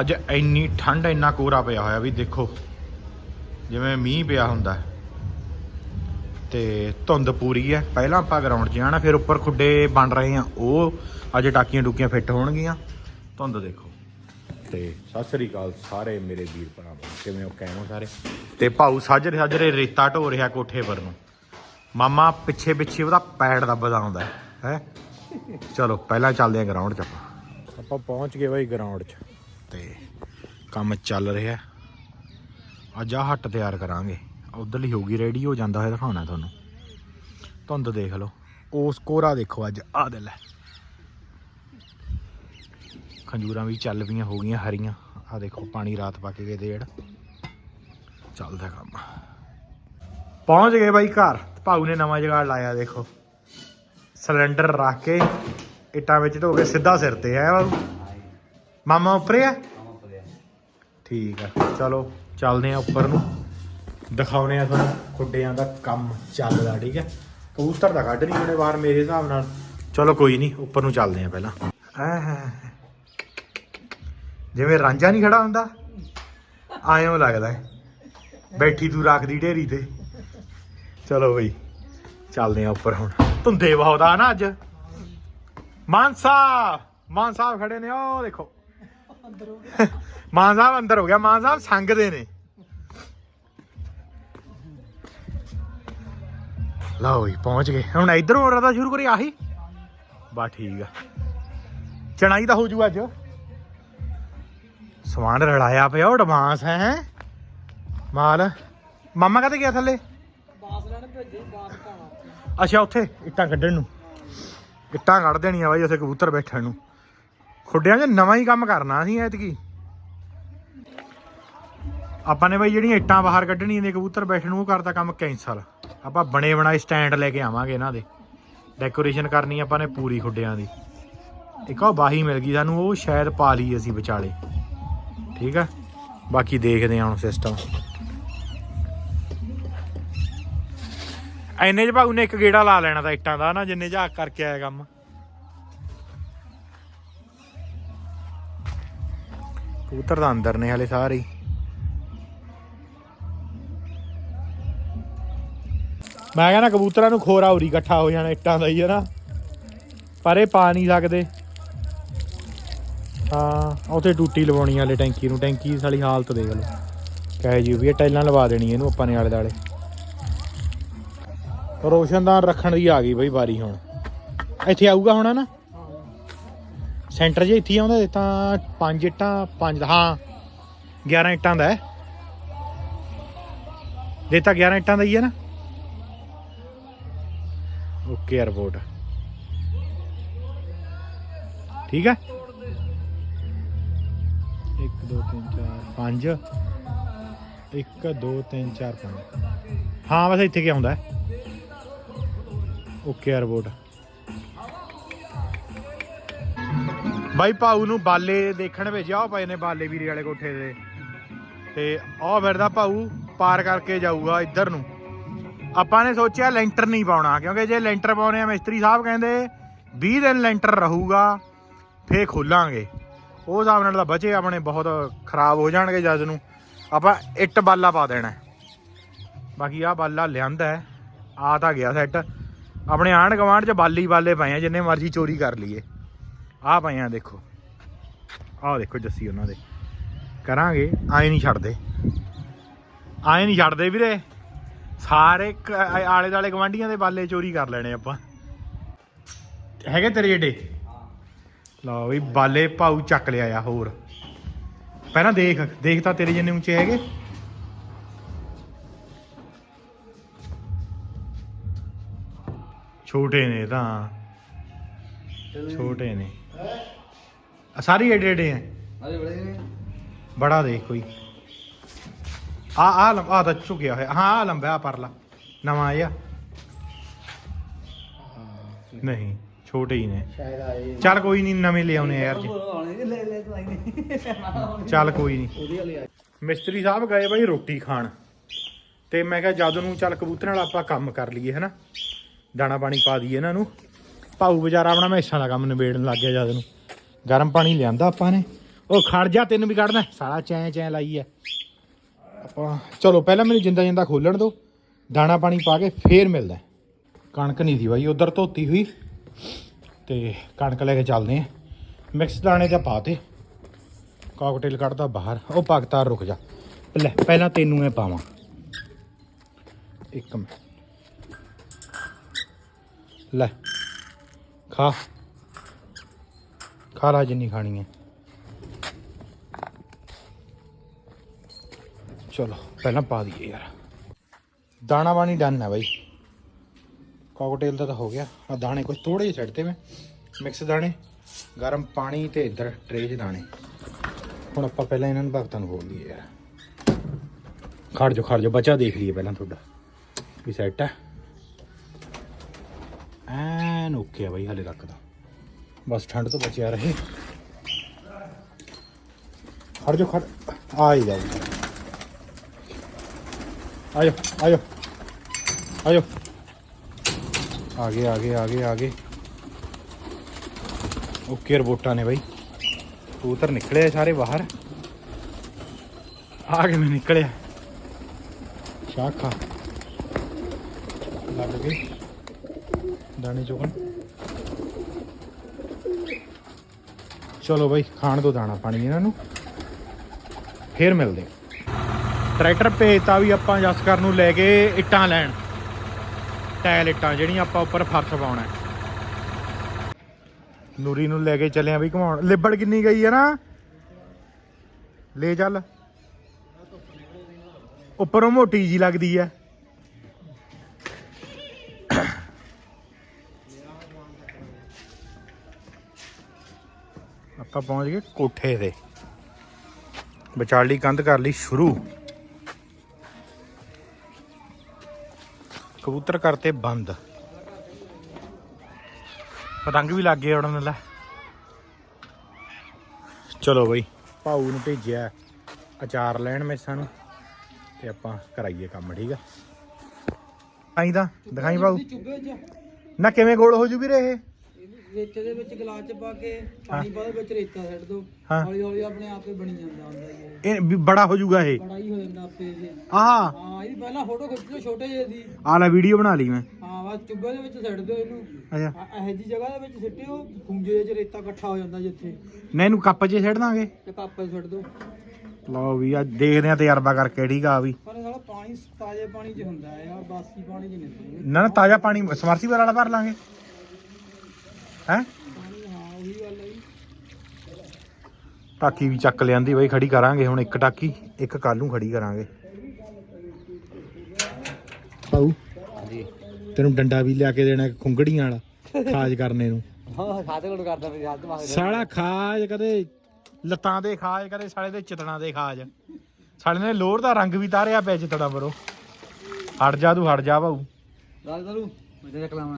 ਅੱਜ ਇੰਨੀ ਠੰਡ, ਇੰਨਾ ਕੋਰਾ ਪਿਆ ਹੋਇਆ ਵੀ ਦੇਖੋ, ਜਿਵੇਂ ਮੀਂਹ ਪਿਆ ਹੁੰਦਾ ਤੇ ਧੁੰਦ ਪੂਰੀ ਹੈ। ਪਹਿਲਾਂ ਆਪਾਂ ਗਰਾਊਂਡ 'ਚ ਜਾਣਾ, ਫਿਰ ਉੱਪਰ ਖੁੱਡੇ ਬਣ ਰਹੇ ਆ ਉਹ ਅੱਜ ਟਾਕੀਆਂ ਟੁਕੀਆਂ ਫਿੱਟ ਹੋਣਗੀਆਂ। ਧੁੰਦ ਦੇਖੋ। ਤੇ ਸਤਿ ਸ੍ਰੀ ਅਕਾਲ ਸਾਰੇ ਮੇਰੇ ਵੀਰ ਭਰਾਵਾਂ ਕਿਵੇਂ ਹੋ? ਕਹਿਮੋ ਸਾਰੇ? ਤੇ ਭਾਊ ਸਾਜਰੇ ਸਾਜਰੇ ਰੇਤਾ ਢੋ ਰਿਹਾ ਕੋਠੇ ਪਰ ਨੂੰ। ਮਾਮਾ ਪਿੱਛੇ ਪਿੱਛੇ ਉਹਦਾ ਪੈੜ ਦੱਬਦਾ ਆਉਂਦਾ ਹੈ। ਚਲੋ, ਪਹਿਲਾਂ ਚੱਲਦੇ ਆ ਗਰਾਊਂਡ 'ਚ ਆਪਾਂ। ਆਪਾਂ ਪਹੁੰਚ ਗਏ ਬਾਈ ਗਰਾਊਂਡ 'ਚ। ਤੇ ਕੰਮ ਚੱਲ ਰਿਹਾ। ਅੱਜ ਆ ਹੱਟ ਤਿਆਰ ਕਰਾਂਗੇ। ਉਧਰਲੀ ਹੋਊਗੀ ਰੈਡੀ ਹੋ ਜਾਂਦਾ ਹੋਇਆ ਦਿਖਾਉਣਾ ਤੁਹਾਨੂੰ। ਧੁੰਦ ਦੇਖ ਲਓ। ਉਸ ਕੋਰਾ ਦੇਖੋ ਅੱਜ ਆ ਦਿਲ ਲੈ। ਖੰਜੂਰਾਂ ਵੀ ਚੱਲ ਪਈਆਂ, ਹੋ ਗਈਆਂ ਹਰੀਆਂ। ਆ ਦੇਖੋ, ਪਾਣੀ ਰਾਤ ਪਾ ਕੇ ਗਏ ਦੇ ਜਿਹੜਾ। ਚੱਲਦਾ ਕੰਮ। ਪਹੁੰਚ ਗਏ ਬਾਈ ਘਰ। ਭਾਊ ਨੇ ਨਵਾਂ ਜਗਾੜ ਲਾਇਆ, ਦੇਖੋ। ਸਿਲੰਡਰ ਰੱਖ ਕੇ ਇੱਟਾਂ ਵਿੱਚ ਧੋ ਕੇ ਸਿੱਧਾ ਸਿਰ ਤੇ ਹੈ ਬਾਬੂ ਮਾਮਾ ਉੱਪਰ ਆ ਠੀਕ ਆ ਚਲੋ ਚੱਲਦੇ ਆ ਉੱਪਰ ਨੂੰ। ਦਿਖਾਉਨੇ ਆ ਤੁਹਾਨੂੰ ਖੁੱਡਿਆਂ ਦਾ ਕੰਮ ਚੱਲਦਾ ਠੀਕ ਹੈ ਕਬੂਤਰ ਤਾਂ ਕੱਢ ਨਹੀਂ ਹੋਣੇ ਬਾਹਰ ਮੇਰੇ ਹਿਸਾਬ ਨਾਲ। ਚਲੋ ਕੋਈ ਨਹੀਂ ਉੱਪਰ ਨੂੰ ਚੱਲਦੇ ਆ ਪਹਿਲਾਂ। ਜਿਵੇਂ ਰਾਂਝਾ ਨਹੀਂ ਖੜਾ ਹੁੰਦਾ ਆਇਓ ਲੱਗਦਾ ਹੈ। ਬੈਠੀ ਤੂੰ ਰੱਖਦੀ ਢੇਰੀ ਤੇ। ਚਲੋ ਬਈ ਚੱਲਦੇ ਆ ਉੱਪਰ ਹੁਣ। ਧੁੰਦੇ ਬਹੁਤ ਆ ਨਾ ਅੱਜ। ਮਾਨ ਸਾਹਿਬ ਮਾਨ ਸਾਹਿਬ ਖੜੇ ਨੇ ਉਹ ਦੇਖੋ। ਮਾਨ ਸਾਹਿਬ ਅੰਦਰ ਹੋ ਗਿਆ। ਮਾਨ ਸਾਹਿਬ ਸੰਗਦੇ ਨੇ। ਲਓ ਜੀ ਪਹੁੰਚ ਗਏ। ਹੁਣ ਇਧਰੋਂ ਰਦਾ ਸ਼ੁਰੂ ਕਰੀ ਆਹੀ। ਬਾ ਠੀਕ ਆ। ਚਣਾਈ ਤਾਂ ਹੋ ਜੂ ਅੱਜ। ਸਮਾਨ ਰਲਾਇਆ ਪਿਆ ਉਹ ਐਡਵਾਂਸ ਹੈ? ਮਾਲ। ਮਾਮਾ ਕਹਤੇ ਗਿਆ ਥੱਲੇ? ਬਾਸ ਲੈਣ ਭੇਜੀ ਬਾਸ ਕਾਣਾ ਅੱਛਾ ਉੱਥੇ ਇੱਟਾਂ ਕੱਢਣ ਨੂੰ। ਇੱਟਾਂ ਕੱਢ ਦੇਣੀਆਂ ਬਾਈ ਉੱਥੇ ਕਬੂਤਰ ਬੈਠਣ ਨੂੰ। ਖੁੱਡਿਆਂ 'ਚ ਨਵਾਂ ਹੀ ਕੰਮ ਕਰਨਾ ਸੀ ਐਤਕੀ। ਆਪਾਂ ਨੇ ਬਾਈ ਜਿਹੜੀਆਂ ਇੱਟਾਂ ਬਾਹਰ ਕੱਢਣੀਆਂ ਨੇ, ਕਬੂਤਰ ਬੈਠਣ ਨੂੰ ਉਹ ਕਰਤਾ ਕੰਮ ਕੈਂਸਲ। ਆਪਾਂ ਬਣੇ ਬਣਾਏ ਸਟੈਂਡ ਲੈ ਕੇ ਆਵਾਂਗੇ ਇਹਨਾਂ ਦੇ। ਡੈਕੋਰੇਸ਼ਨ ਕਰਨੀ ਆਪਾਂ ਨੇ ਪੂਰੀ ਖੁੱਡਿਆਂ ਦੀ। ਇੱਕ ਉਹ ਬਾਹੀ ਮਿਲ ਗਈ ਸਾਨੂੰ, ਉਹ ਸ਼ਾਇਦ ਪਾ ਲਈ ਅਸੀਂ ਵਿਚਾਲੇ। ਠੀਕ ਆ? ਬਾਕੀ ਦੇਖਦੇ ਹਾਂ ਹੁਣ ਸਿਸਟਮ ਐਨੇ ਚ ਭਾਊ ਨੇ ਇੱਕ ਗੇੜਾ ਲਾ ਲੈਣਾ ਤਾਂ ਇੱਟਾਂ ਦਾ ਨਾ, ਜਿੰਨੇ ਝਾਕ ਕਰਕੇ ਆਇਆ ਕੰਮ। ਕਬੂਤਰ ਤਾਂ ਅੰਦਰ ਨੇ ਹਲੇ ਸਾਰੇ ਹੀ। ਮੈਂ ਕਹਿੰਦਾ ਕਬੂਤਰਾਂ ਨੂੰ ਖੋਰਾ ਉਰੀ ਇਕੱਠਾ ਹੋ ਜਾਣਾ, ਇੱਟਾਂ ਦਾ ਹੀ ਹੈ ਨਾ। ਪਰ ਇਹ ਪਾ ਨਹੀਂ ਸਕਦੇ। ਹਾਂ, ਉੱਥੇ ਟੂਟੀ ਲਵਾਉਣੀ ਆ ਟੈਂਕੀ ਨੂੰ। ਟੈਂਕੀ ਦੀ ਸਾਲੀ ਹਾਲਤ ਦੇਖ ਲਓ। ਕਹੇ ਜੀ ਵੀ ਇਹ ਟਾਈਲਾਂ ਲਵਾ ਦੇਣੀ ਇਹਨੂੰ ਆਪਾਂ ਨੇ ਆਲੇ ਦਾਲੇ ਰੋਸ਼ਨਦਾਨ ਰੱਖਣ ਦੀ ਆ ਗਈ ਬਈ ਵਾਰੀ ਹੁਣ। ਇੱਥੇ ਆਊਗਾ ਹੁਣ ਨਾ? ਸੈਂਟਰ ਜੇ ਇੱਥੇ ਹੀ ਆਉਂਦਾ ਤਾਂ ਪੰਜ ਇੱਟਾਂ, ਪੰਜ ਹਾਂ 11 ਇੱਟਾਂ ਦਾ ਹੈ। ਦੇ 11 ਇੱਟਾਂ ਦਾ ਹੀ ਹੈ ਨਾ। ਓਕੇ ਰਿਪੋਰਟ ਠੀਕ ਹੈ। 1 2 3 4 5 1 2 3 4 5 ਹਾਂ, ਬਸ ਇੱਥੇ ਕੀ ਆਉਂਦਾ ਓਕੇ ਰਿਪੋਰਟ ਬਾਈ ਭਾਊ ਨੂੰ ਬਾਲੇ ਦੇਖਣ ਭੇਜਿਆ, ਉਹ ਪਏ ਨੇ ਬਾਲੇ ਵੀਰੇ ਵਾਲੇ ਕੋਠੇ ਦੇ ਤੇ ਉਹ ਫਿਰਦਾ ਭਾਊ, ਪਾਰ ਕਰਕੇ ਜਾਊਗਾ ਇੱਧਰ ਨੂੰ। ਆਪਾਂ ਨੇ ਸੋਚਿਆ ਲੈਂਟਰ ਨਹੀਂ ਪਾਉਣਾ, ਕਿਉਂਕਿ ਜੇ ਲੈਂਟਰ ਪਾਉਣੇ ਆ, ਮਿਸਤਰੀ ਸਾਹਿਬ ਕਹਿੰਦੇ 20 ਦਿਨ ਲੈਂਟਰ ਰਹੂਗਾ, ਫੇਰ ਖੋਲਾਂਗੇ। ਉਹ ਹਿਸਾਬ ਨਾਲ ਤਾਂ ਬਚੇ, ਆਪਣੇ ਬਹੁਤ ਖਰਾਬ ਹੋ ਜਾਣਗੇ ਜਦ ਨੂੰ। ਆਪਾਂ ਇੱਟ ਬਾਲਾ ਪਾ ਦੇਣਾ। ਬਾਕੀ ਆ ਬਾਲਾ ਲਿਆਂਦਾ ਆ ਤਾਂ ਗਿਆ ਸੈੱਟ ਆਪਣੇ ਆਂਢ ਗਵਾਂਢ ਚ ਬਾਲੀ ਬਾਲੇ ਪਏ ਆ, ਜਿੰਨੇ ਮਰਜ਼ੀ ਚੋਰੀ ਕਰ ਲਈਏ। ਆ ਪਏ ਆ ਦੇਖੋ। ਆਹ ਦੇਖੋ ਜੱਸੀ ਉਹਨਾਂ ਦੇ। ਕਰਾਂਗੇ, ਆਏ ਨਹੀਂ ਛੱਡਦੇ। ਆਏ ਨਹੀਂ ਛੱਡਦੇ ਵੀਰੇ। ਸਾਰੇ ਆਲੇ ਦਾਲੇ ਗਵਾਂਢੀਆਂ ਦੇ ਬਾਲੇ ਚੋਰੀ ਕਰ ਲੈਣੇ ਆਪਾਂ। ਹੈਗੇ ਤੇਰੇ ਏਡੇ ਲਓ ਵੀ ਬਾਲੇ ਭਾਊ ਚੱਕ ਲਿਆ ਆ ਹੋਰ। ਪਹਿਲਾਂ ਦੇਖ ਦੇਖ ਤਾਂ ਤੇਰੇ ਜਿੰਨੇ ਉੱਚੇ ਹੈਗੇ। ਛੋਟੇ ਨੇ ਤਾਂ। ਛੋਟੇ ਨੇ। ਆ ਸਾਰੇ ਏਡੇ ਏਡੇ ਆ। ਅਰੇ ਬੜੇ ਨੇ। ਬੜਾ ਦੇਖ ਕੋਈ। ਆ ਆ ਲੰਬਾ ਆ ਤਾਂ ਝੁਕਿਆ ਹੋਇਆ। ਹਾਂ ਆ ਲੰਬਾ ਆ ਪਰਲਾ। ਨਵਾਂ ਆਇਆ ਨਹੀਂ ਛੋਟੇ ਹੀ ਨੇ। ਸ਼ਾਇਦ ਆਏ ਚੱਲ ਕੋਈ ਨਹੀਂ ਨਵੇਂ ਲਿਆਉਨੇ ਯਾਰ ਜੀ। ਆਉਣੇ ਲੈ ਲੈ ਤੂੰ ਆਈ ਚੱਲ ਕੋਈ ਨਹੀਂ ਉਹਦੀ ਵਾਲੀ ਆਈ ਮਿਸਤਰੀ ਸਾਹਿਬ ਗਏ ਬਾਈ ਰੋਟੀ ਖਾਣ। ਤੇ ਮੈਂ ਕਿਹਾ ਜਦ ਨੂੰ ਚੱਲ ਕਬੂਤਰਾਂ ਨਾਲ ਆਪਾਂ ਕੰਮ ਕਰ ਲਈਏ ਹਨਾ? ਦਾਣਾ ਪਾਣੀ ਪਾ ਦਈਏ ਇਹਨਾਂ ਨੂੰ। ਭਾਊ ਵਿਚਾਰਾ ਆਪਣਾ ਮੈਸਾਂ ਦਾ ਕੰਮ ਨਿਬੇੜਨ ਲੱਗ ਗਿਆ ਜਦ ਨੂੰ। ਗਰਮ ਪਾਣੀ ਲਿਆਂਦਾ ਆਪਾਂ ਨੇ। ਉਹ ਖੜ ਜਾ, ਤੈਨੂੰ ਵੀ ਕੱਢਣਾ ਸਾਲਾ ਚੈਂ ਚੈਂ ਲਾਈ ਐ। ਆਪਾਂ ਚਲੋ, ਪਹਿਲਾਂ ਮੈਨੂੰ ਜਿੰਦਾ ਜਿੰਦਾ ਖੋਲਣ ਦਿਓ ਦਾਣਾ ਪਾਣੀ ਪਾ ਕੇ ਫੇਰ ਮਿਲਦਾ। ਕਣਕ ਨਹੀਂ ਦੀ ਬਾਈ, ਉਧਰ ਧੋਤੀ ਹੋਈ। ਤੇ ਕਣਕ ਲੈ ਕੇ ਚੱਲਦੇ ਆ। ਮਿਕਸ ਦਾਣੇ ਤਾਂ ਪਾਤੇ ਕਾਕਟੇਲ ਕੱਢਦਾ ਬਾਹਰ। ਉਹ ਭਗਤਾਰ ਰੁਕ ਜਾ। ਲੈ, ਪਹਿਲਾਂ ਤੈਨੂੰ ਇਹ ਪਾਵਾਂ। ਇੱਕ ਮਿੰਟ। ਲੈ। ਖਾ। ਖਾ ਲਾ ਜਿੰਨੀ ਖਾਣੀ ਹੈ। ਚਲੋ, ਪਹਿਲਾਂ ਪਾ ਦਈਏ ਯਾਰ। ਦਾਣਾ ਪਾਣੀ ਡਨ ਹੈ ਬਾਈ। ਕਾਕਟੇਲ ਦਾ ਤਾਂ ਹੋ ਗਿਆ। ਆ ਦਾਣੇ ਕੁਝ ਥੋੜੇ ਜਿਹੇ ਛੱਡਤੇ ਮੈਂ। ਮਿਕਸ ਦਾਣੇ, ਗਰਮ ਪਾਣੀ ਤੇ ਇੱਧਰ ਟਰੇ 'ਚ ਦਾਣੇ। ਹੁਣ ਆਪਾਂ ਪਹਿਲਾਂ ਇਹਨਾਂ ਨੂੰ ਭਗਤਾਂ ਨੂੰ ਖੋਲ ਲਈਏ ਯਾਰ। ਖੜ ਜੋ ਖੜ ਜੋ ਬੱਚਾ ਦੇਖ ਲਈਏ ਪਹਿਲਾਂ ਤੁਹਾਡਾ। ਵੀ ਸੈੱਟ ਹੈ। ਐਨ ਓਕੇ ਆ ਬਾਈ, ਹਲੇ ਤੱਕ ਦਾ ਬਸ ਠੰਡ ਤੋਂ ਬਚਿਆ ਰਹੇ। ਖੜ ਜਾ ਖੜ। ਆ ਹੀ ਜਾਓ ਆਜੋ ਆਜੋ ਆਜੋ ਆ ਗਏ ਆ ਗਏ ਆ ਗਏ ਆ ਗਏ। ਓਕੇ ਰਿਪੋਰਟਾਂ ਨੇ ਬਾਈ। ਕਬੂਤਰ ਨਿਕਲੇ ਆ ਸਾਰੇ ਬਾਹਰ। ਆ ਕੇ ਮੈਂ ਨਿਕਲਿਆ? ਸ਼ਾਖਾ। ਲੱਗ ਗਏ। ਦਾਣੇ ਚੁਗਣ ਚਲੋ ਬਾਈ, ਖਾਣ ਤੋਂ ਦਾਣਾ ਪਾਣੀ ਇਹਨਾਂ ਨੂੰ। ਫੇਰ ਮਿਲਦੇ ਟਰੈਕਟਰ ਭੇਜਤਾ ਵੀ ਆਪਾਂ ਜਸਕਰ ਨੂੰ ਲੈ ਕੇ ਇੱਟਾਂ ਲੈਣ। ਟਾਇਲ ਇੱਟਾਂ ਜਿਹੜੀਆਂ ਆਪਾਂ ਉੱਪਰ ਫਰਸ਼ ਪਾਉਣਾ ਨੂਰੀ ਨੂੰ ਲੈ ਕੇ ਚੱਲੇ ਆ ਵੀ ਘਮਾਉਣ। ਲਿਬੜ ਕਿੰਨੀ ਗਈ ਹੈ ਨਾ? ਲੈ ਚੱਲ। ਉੱਪਰੋਂ ਮੋਟੀ ਜੀ ਲੱਗਦੀ ਹੈ। ਆਪਾਂ ਪਹੁੰਚ ਗਏ ਕੋਠੇ ਤੇ। ਵਿਚਾਲੀ ਕੰਧ ਕਰ ਲਈ ਸ਼ੁਰੂ। ਕਬੂਤਰ ਕਰਤੇ ਬੰਦ। ਪਤੰਗ ਵੀ ਲੱਗ ਗਏ ਉੜਨ ਲੈ। ਚਲੋ ਬਈ ਭਾਊ ਨੂੰ ਭੇਜਿਆ ਅਚਾਰ ਲੈਣ ਮੈਸਾਂ ਨੂੰ ਤੇ ਆਪਾਂ ਕਰਾਈਏ ਕੰਮ ਠੀਕ ਆ? ਆਈ ਤਾਂ ਦਿਖਾਈ ਭਾਊ। ਨਾ ਕਿਵੇਂ ਗੋਲ ਹੋ ਜੂ ਵੀਰੇ ਇਹ? ਵਿੱਚ ਦੇ ਵਿੱਚ ਗਲਾਸ ਚ ਪਾ ਕੇ ਪਾਣੀ ਪਾ ਦੇ ਵਿੱਚ ਰੇਤਾ ਛੱਡ ਦੋ। ਹਾਂ। ਹੌਲੀ ਹੌਲੀ ਆਪਣੇ ਆਪ ਹੀ ਬਣੀ ਜਾਂਦਾ ਹੁੰਦਾ ਜੀ ਇਹ। ਇਹ ਵੀ ਬੜਾ ਹੋ ਜੂਗਾ ਇਹ। ਬੜਾ ਹੀ ਹੋ ਜਾਂਦਾ ਆਪੇ ਇਹ। ਆਹ। ਹਾਂ ਇਹਦੀ ਪਹਿਲਾਂ ਫੋਟੋ ਖਿੱਚ ਲਓ ਛੋਟੇ ਜਿਹੇ ਦੀ। ਆ ਲੈ ਵੀਡੀਓ ਬਣਾ ਲਈ ਮੈਂ। ਹਾਂ ਬਸ ਚੁੱਭੇ ਦੇ ਵਿੱਚ ਛੱਡ ਦਿਓ ਇਹਨੂੰ। ਅੱਛਾ। ਆ- ਇਹੋ ਜੀ ਜਗ੍ਹਾ ਦੇ ਵਿੱਚ ਸਿੱਟਿਓ ਖੁੰਝੇ ਚ ਰੇਤਾ ਇਕੱਠਾ ਹੋ ਜਾਂਦਾ ਜਿੱਥੇ। ਨਾ ਇਹਨੂੰ ਕੱਪ 'ਚ ਛੱਡ ਦਾਂਗੇ। ਤੇ ਕੱਪ 'ਚ ਛੱਡ ਦਿਓ। ਲਓ ਵੀ ਆ ਦੇਖਦੇ ਆ ਤਜਰਬਾ ਕਰਕੇ ਠੀਕ ਆ ਵੀ। ਪਰ ਇਹ ਸਾਲਾ ਪਾਣੀ ਤਾਜ਼ੇ ਪਾਣੀ 'ਚ ਹੁੰਦਾ ਹੈ ਯਾਰ ਬਾਸੀ ਪਾਣੀ 'ਚ ਨਹੀਂ ਹੁੰਦਾ। ਨਾ ਨਾ ਤਾਜ਼ਾ ਪਾਣੀ ਸਮਰਸੀਬਲ ਵਾਲਾ ਭਰ ਲਾਂਗੇ। ਹੈ? ਟਾਕੀ ਵੀ ਚੱਕ ਲਿਆਂਦੀ ਬਈ ਖੜੀ ਕਰਾਂਗੇ ਹੁਣ ਇੱਕ ਟਾਕੀ ਇੱਕ ਕੱਲ ਨੂੰ ਖੜੀ ਕਰਾਂਗੇ। ਪਾਉ ਹਾਂਜੀ। ਤੈਨੂੰ ਡੰਡਾ ਵੀ ਲਿਆ ਕੇ ਦੇਣਾ ਇੱਕ ਖੁੰਗੜੀਆਂ ਵਾਲਾ ਖਾਜ ਕਰਨੇ ਨੂੰ। ਹਾਂ ਖਾਤੇ ਕੋਲ ਕਰਦਾ ਫਿਰ ਯਾਦ ਦਿਮਾਗ ਸਾਲਾ ਖਾਜ ਕਦੇ ਲੱਤਾਂ ਦੇ ਖਾਜ ਕਦੇ ਸਾਲੇ ਦੇ ਚਿਤਣਾ ਦੇ ਖਾਜ। ਸਾਲੇ ਨੇ ਲੋਰ ਦਾ ਰੰਗ ਵੀ ਤਾਰਿਆ ਪਿਆ ਚਿਤੜਾ ਪਰੋ ਹਟ ਜਾ ਤੂੰ ਹਟ ਜਾ ਭਾਊ ਗੱਲ ਕਰੂ ਮੈਂ ਤੇ ਕਲਾਵਾਂ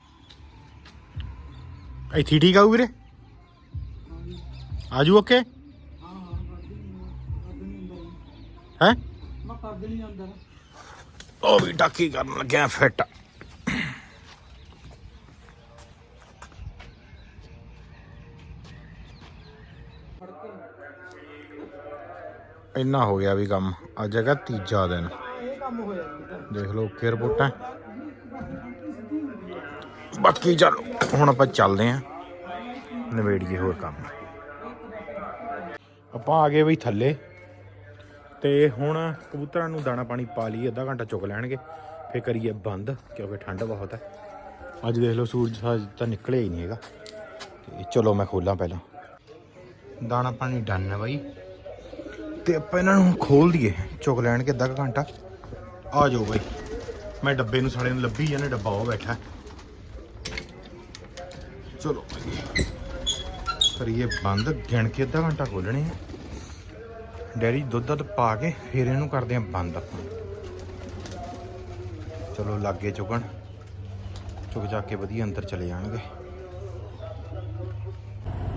ਇੱਥੇ ਠੀਕ ਆਊ ਵੀਰੇ? ਆਜੂ ਓਕੇ ਹਾਂ ਹਾਂ? ਹੈ ਮੈਂ ਕਰਦੀ ਨਹੀਂ ਅੰਦਰ ਉਹ ਵੀ ਟਾਕੀ ਕਰਨ ਲੱਗਿਆ ਫਿੱਟ ਇੰਨਾ ਹੋ ਗਿਆ ਵੀ ਕੰਮ। ਅੱਜ ਹੈਗਾ ਤੀਜਾ ਦਿਨ। ਇਹ ਕੰਮ ਹੋ ਜਾਂਦਾ ਦੇਖ ਲਓ ਓਕੇ ਰਿਪੋਰਟਾਂ ਬਾਕੀ ਚੱਲ, ਹੁਣ ਆਪਾਂ ਚੱਲਦੇ ਆਂ। ਨਵੇੜੀਏ ਹੋਰ ਕੰਮ ਆਪਾਂ ਆ ਗਏ ਬਈ ਥੱਲੇ। ਤੇ ਹੁਣ ਕਬੂਤਰਾਂ ਨੂੰ ਦਾਣਾ ਪਾਣੀ ਪਾ ਲਈਏ, ਅੱਧਾ ਘੰਟਾ ਚੁੱਕ ਲੈਣਗੇ। ਫੇਰ ਕਰੀਏ ਬੰਦ, ਕਿਉਂਕਿ ਠੰਡ ਬਹੁਤ ਹੈ ਅੱਜ ਦੇਖ ਲਓ ਸੂਰਜ ਤਾਂ ਨਿਕਲਿਆ ਹੀ ਨਹੀਂ ਹੈਗਾ। ਤੇ ਚਲੋ ਮੈਂ ਖੋਲਾਂ ਪਹਿਲਾਂ। ਦਾਣਾ ਪਾਣੀ ਡਨ ਹੈ ਬਾਈ। ਤੇ ਆਪਾਂ ਇਹਨਾਂ ਨੂੰ ਖੋਲ ਦਈਏ। ਚੁੱਕ ਲੈਣਗੇ ਅੱਧਾ ਕੁ ਘੰਟਾ। ਆ ਜਾਓ ਬਾਈ। ਮੈਂ ਡੱਬੇ ਨੂੰ ਸਾਲੇ ਨੂੰ ਲੱਭੀ ਜਾਂਦੇ ਡੱਬਾ ਉਹ ਬੈਠਾ। ਚਲੋ। ਕਰੀਏ ਬੰਦ, ਗਿਣ ਕੇ ਅੱਧਾ ਘੰਟਾ ਖੋਲਣੇ ਆ। ਡੈਰੀ ਦੁੱਧ ਦੁੱਧ ਪਾ ਕੇ ਫਿਰ ਇਹਨੂੰ ਕਰਦੇ ਆ ਬੰਦ ਆਪਾਂ। ਚਲੋ, ਲਾਗੇ ਚੁਗਣ। ਚੁਗ ਜਾ ਕੇ ਵਧੀਆ ਅੰਦਰ ਚਲੇ ਜਾਣਗੇ।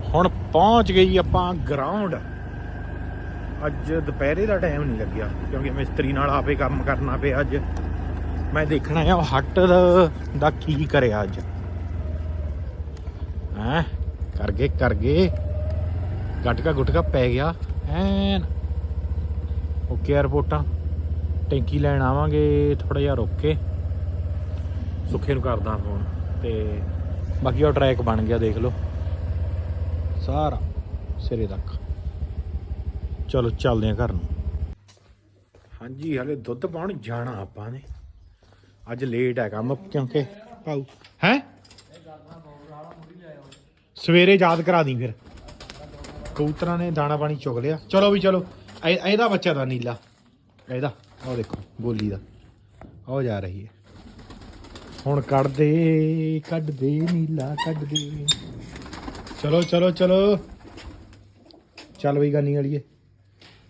ਹੁਣ ਪਹੁੰਚ ਗਈ ਆਪਾਂ ਗਰਾਊਂਡ ਅੱਜ ਦੁਪਹਿਰੇ ਦਾ ਟਾਈਮ ਨਹੀਂ ਲੱਗਿਆ, ਕਿਉਂਕਿ ਮਿਸਤਰੀ ਨਾਲ ਆਪੇ ਕੰਮ ਕਰਨਾ ਪਿਆ ਅੱਜ। ਮੈਂ ਦੇਖਣਾ ਆ ਹੱਟ ਦਾ ਕੀ ਕਰਿਆ ਅੱਜ। ਹੈ? ਕਰ ਗਏ ਕਰ ਗਏ। ਗਟਕਾ ਗੁਟਕਾ ਪੈ ਗਿਆ। ਐਨ। ਓਕੇ 에어ਪੋਰਟਾਂ ਟੈਂਕੀ ਲੈਣ ਆਵਾਂਗੇ ਥੋੜਾ ਜਿਹਾ ਰੁਕ ਕੇ। ਸੁੱਖੇ ਨੂੰ ਕਰਦਾ ਫੋਨ ਤੇ ਬਾਕੀ ਉਹ ਟਰੈਕ ਬਣ ਗਿਆ ਦੇਖ ਲਓ। ਸਾਰਾ ਸਿਰੇ ਤੱਕ। ਚਲੋ ਚੱਲਦੇ ਆ ਘਰ ਨੂੰ। ਹਾਂਜੀ ਹਲੇ ਦੁੱਧ ਪਾਉਣ ਜਾਣਾ ਆਪਾਂ ਨੇ। ਅੱਜ ਲੇਟ ਹੈ ਕੰਮ ਕਿਉਂਕਿ ਪਾਉ ਹੈ? ਸਵੇਰੇ ਯਾਦ ਕਰਾ ਦੀ ਫਿਰ। ਕਬੂਤਰਾਂ ਨੇ ਦਾਣਾ ਪਾਣੀ ਚੁਗ ਲਿਆ। ਚਲੋ ਵੀ ਚਲੋ। ਇਹ- ਇਹਦਾ ਬੱਚਾ ਦਾ ਨੀਲਾ। ਇਹਦਾ। ਉਹ ਦੇਖੋ, ਗੋਲੀ ਦਾ। ਉਹ ਜਾ ਰਹੀ ਹੈ। ਹੁਣ ਕੱਢ ਦੇ ਕੱਢ ਦੇ ਨੀਲਾ ਕੱਢ ਦੇ ਚਲੋ ਚਲੋ ਚਲੋ। ਚੱਲ ਬਈ ਗਾਨੀ ਵਾਲੀਏ।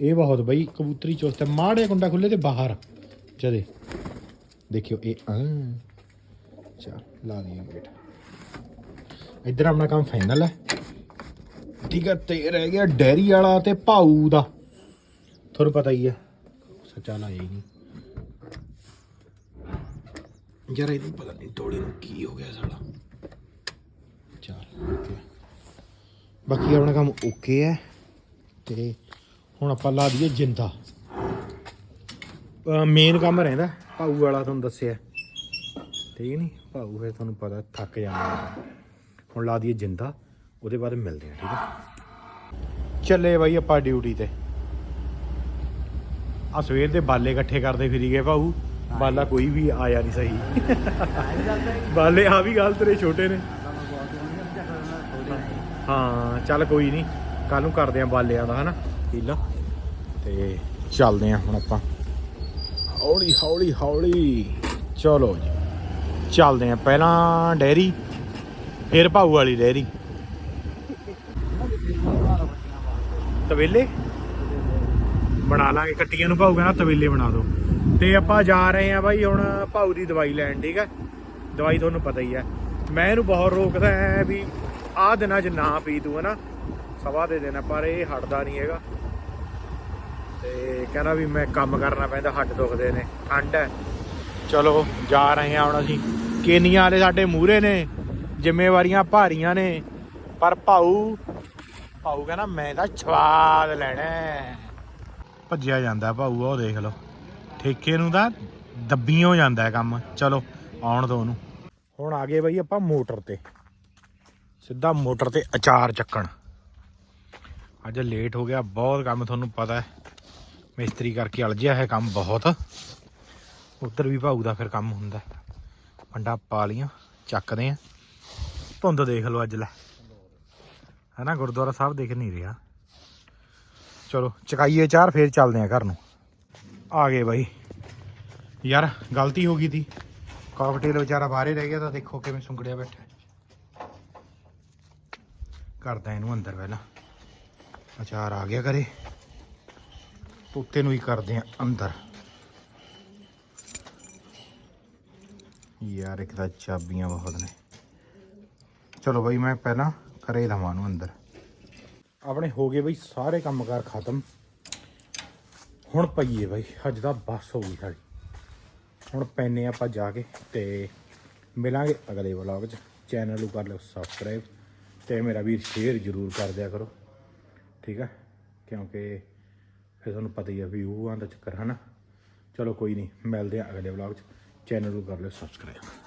ਇਹ ਬਹੁਤ ਬਈ, ਕਬੂਤਰੀ ਚੁਸਤ ਹੈ। ਮਾੜੇ ਕੁੰਡਾ ਖੁੱਲੇ ਤੇ ਬਾਹਰ। ਜਦੇ ਦੇਖਿਓ, ਇਹ ਆ ਚਲ, ਲਾ ਦਈਏ ਗੇਟ। ਇੱਧਰ ਆਪਣਾ ਕੰਮ ਫਾਈਨਲ ਹੈ। ਠੀਕ ਹੈ, ਤੇ ਰਹਿ ਗਿਆ ਡੈਰੀ ਵਾਲਾ ਤੇ ਭਾਊ ਦਾ। ਤੁਹਾਨੂੰ ਪਤਾ ਹੀ ਹੈ, ਸੱਚਾ ਲਾਇਆ ਹੀ ਨਹੀਂ। ਯਾਰ, ਇਹਨੂੰ ਪਤਾ ਨਹੀਂ ਤੋੜੀ ਨੂੰ ਕੀ ਹੋ ਗਿਆ ਸਾਲਾ। ਚਲ ਬਾਕੀ ਆਪਣਾ ਕੰਮ ਓਕੇ ਹੈ, ਤੇ ਹੁਣ ਆਪਾਂ ਲਾ ਦਈਏ ਜਿੰਦਾ। ਮੇਨ ਕੰਮ ਰਹਿੰਦਾ ਭਾਊ ਵਾਲਾ ਤੁਹਾਨੂੰ ਦੱਸਿਆ। ਠੀਕ ਨਹੀਂ? ਭਾਊ ਫਿਰ ਤੁਹਾਨੂੰ ਪਤਾ, ਥੱਕ ਜਾਂਦਾ ਹੁਣ ਲਾ ਦਈਏ ਜਿੰਦਾ ਉਹਦੇ ਬਾਅਦ ਮਿਲਦੇ ਆ ਠੀਕ ਹੈ। ਚੱਲੇ ਬਾਈ ਆਪਾਂ ਡਿਊਟੀ ਤੇ। ਆ ਸਵੇਰ ਦੇ ਬਾਲੇ ਇਕੱਠੇ ਕਰਦੇ ਫਿਰੀ ਗਏ ਭਾਊ। ਬਾਲਾ ਕੋਈ ਵੀ ਆਇਆ ਨਹੀਂ ਸਹੀ। ਬਾਲੇ ਆ ਵੀ ਗੱਲ ਤੇਰੇ ਛੋਟੇ ਨੇ। ਹਾਂ ਚੱਲ ਕੋਈ ਨਹੀਂ ਕੱਲ ਨੂੰ ਕਰਦੇ ਆ ਬਾਲਿਆਂ ਦਾ ਹਨਾ? ਹੀਲਾ ਤੇ ਚੱਲਦੇ ਆ ਹੁਣ ਆਪਾਂ। ਹੌਲੀ ਹੌਲੀ ਹੌਲੀ ਚਲੋ ਜੀ ਚੱਲਦੇ ਆ ਪਹਿਲਾਂ ਡੈਰੀ। ਫਿਰ ਭਾਊ ਵਾਲੀ ਡੈਰੀ ਤਵੇਲੇ? ਬਣਾ ਲਾਂਗੇ, ਕੱਟੀਆਂ ਨੂੰ ਭਾਊ ਕਹਿੰਦਾ ਤਵੇਲੇ ਬਣਾ ਦਿਓ ਤੇ ਆਪਾਂ ਜਾ ਰਹੇ ਆ ਬਾਈ ਹੁਣ ਭਾਊ ਦੀ ਦਵਾਈ ਲੈਣ, ਠੀਕ ਹੈ? ਦਵਾਈ ਤੁਹਾਨੂੰ ਪਤਾ ਹੀ ਹੈ। ਮੈਂ ਇਹਨੂੰ ਬਹੁਤ ਰੋਕਦਾ ਹੈ ਵੀ ਆਹ ਦਿਨਾਂ 'ਚ ਨਾ ਪੀ ਤੂੰ, ਹਨਾ? ਸਵਾ ਦੇ ਦਿਨ ਪਰ ਇਹ ਹਟਦਾ ਨਹੀਂ ਹੈਗਾ। ਤੇ ਕਹਿੰਦਾ ਵੀ ਮੈਂ ਕੰਮ ਕਰਨਾ ਪੈਂਦਾ, ਹੱਡ ਦੁਖਦੇ ਨੇ। ਠੰਡ ਹੈ। ਚਲੋ, ਜਾ ਰਹੇ ਹਾਂ ਹੁਣ ਅਸੀਂ। ਕੇਨੀਆਂ ਵਾਲੇ ਸਾਡੇ ਮੂਹਰੇ ਨੇ? ਜ਼ਿੰਮੇਵਾਰੀਆਂ ਭਾਰੀਆਂ ਨੇ, ਪਰ ਭਾਊ ਭਾਊ ਕਹਿੰਦਾ ਮੈਂ ਤਾਂ ਸਵਾਦ ਲੈਣਾ ਭੱਜਿਆ ਜਾਂਦਾ ਭਾਊ, ਉਹ ਦੇਖ ਲਓ। ਠੇਕੇ ਨੂੰ ਤਾਂ ਦੱਬੀਆਂ ਹੋ ਜਾਂਦਾ ਕੰਮ। ਚਲੋ, ਆਉਣ ਦੋ ਉਹਨੂੰ। ਹੁਣ ਆ ਗਏ ਬਈ ਆਪਾਂ ਮੋਟਰ ਤੇ। ਸਿੱਧਾ ਮੋਟਰ ਤੇ ਅਚਾਰ ਚੱਕਣ। ਅੱਜ ਲੇਟ ਹੋ ਗਿਆ, ਬਹੁਤ ਕੰਮ ਤੁਹਾਨੂੰ ਪਤਾ ਹੈ। ਮਿਸਤਰੀ ਕਰਕੇ ਅਲਝਿਆ ਹੈ ਕੰਮ ਬਹੁਤ। ਉੱਧਰ ਵੀ ਭਾਊ ਦਾ ਫਿਰ ਕੰਮ ਹੁੰਦਾ ਹੈ। ਪੰਡਾ ਪਾ ਲੀਆਂ ਚੱਕਦੇ ਆ ਧੁੰਦ ਦੇਖ ਲਓ ਅੱਜ ਲੈ। ਹੈਨਾ, ਗੁਰਦੁਆਰਾ ਸਾਹਿਬ ਦੇਖ ਨਹੀਂ ਰਿਹਾ। ਚਲੋ, ਚਕਾਈਏ ਚਾਰ ਫੇਰ ਚੱਲਦੇ ਆ ਘਰ ਨੂੰ। ਆ ਗਏ ਬਾਈ। ਯਾਰ, ਗਲਤੀ ਹੋ ਗਈ ਸੀ ਕਾਕਟੇਲ ਵਿਚਾਰਾ ਬਾਹਰੇ ਰਹਿ ਗਿਆ ਤਾਂ ਦੇਖੋ ਕਿਵੇਂ ਸੁੰਗੜਿਆ ਬੈਠਾ ਕਰਦਾ ਇਹਨੂੰ ਅੰਦਰ ਪਹਿਲਾਂ। ਅਚਾਰ ਆ ਗਿਆ ਘਰੇ। ਤੋਤੇ ਨੂੰ ਹੀ ਕਰਦੇ ਆ ਅੰਦਰ। ਯਾਰ, ਇੱਕ ਤਾਂ ਚਾਬੀਆਂ ਬਹੁਤ ਨੇ। ਚਲੋ ਬਈ ਮੈਂ ਪਹਿਲਾਂ ਕਰੇ ਲਵਾਂ ਨੂੰ ਅੰਦਰ। ਆਪਣੇ ਹੋ ਗਏ ਬਈ, ਸਾਰੇ ਕੰਮਕਾਰ ਖਤਮ। ਹੁਣ ਪਈਏ ਬਈ, ਅੱਜ ਦਾ ਬੱਸ ਹੋ ਗਈ ਸਾਡੀ ਹੁਣ ਪੈਨੇ ਆਪਾਂ ਜਾ ਕੇ ਤੇ ਮਿਲਾਂਗੇ ਅਗਲੇ ਵਲੌਗ 'ਚ। ਚੈਨਲ ਨੂੰ ਕਰ ਲਿਓ ਸਬਸਕ੍ਰਾਈਬ ਤੇ ਮੇਰਾ ਵੀਰ ਸ਼ੇਅਰ ਜ਼ਰੂਰ ਕਰ ਦਿਆ ਕਰੋ। ਠੀਕ ਹੈ ਕਿਉਂਕਿ ਫਿਰ ਤੁਹਾਨੂੰ ਪਤਾ ਹੀ ਆ ਵੀ ਵਿਊਆਂ ਦਾ ਚੱਕਰ ਹੈ ਨਾ ਚਲੋ ਕੋਈ ਨਹੀਂ, ਮਿਲਦੇ ਆ ਅਗਲੇ ਵਲੌਗ 'ਚ। ਚੈਨਲ ਨੂੰ ਕਰ ਲਿਓ ਸਬਸਕ੍ਰਾਈਬ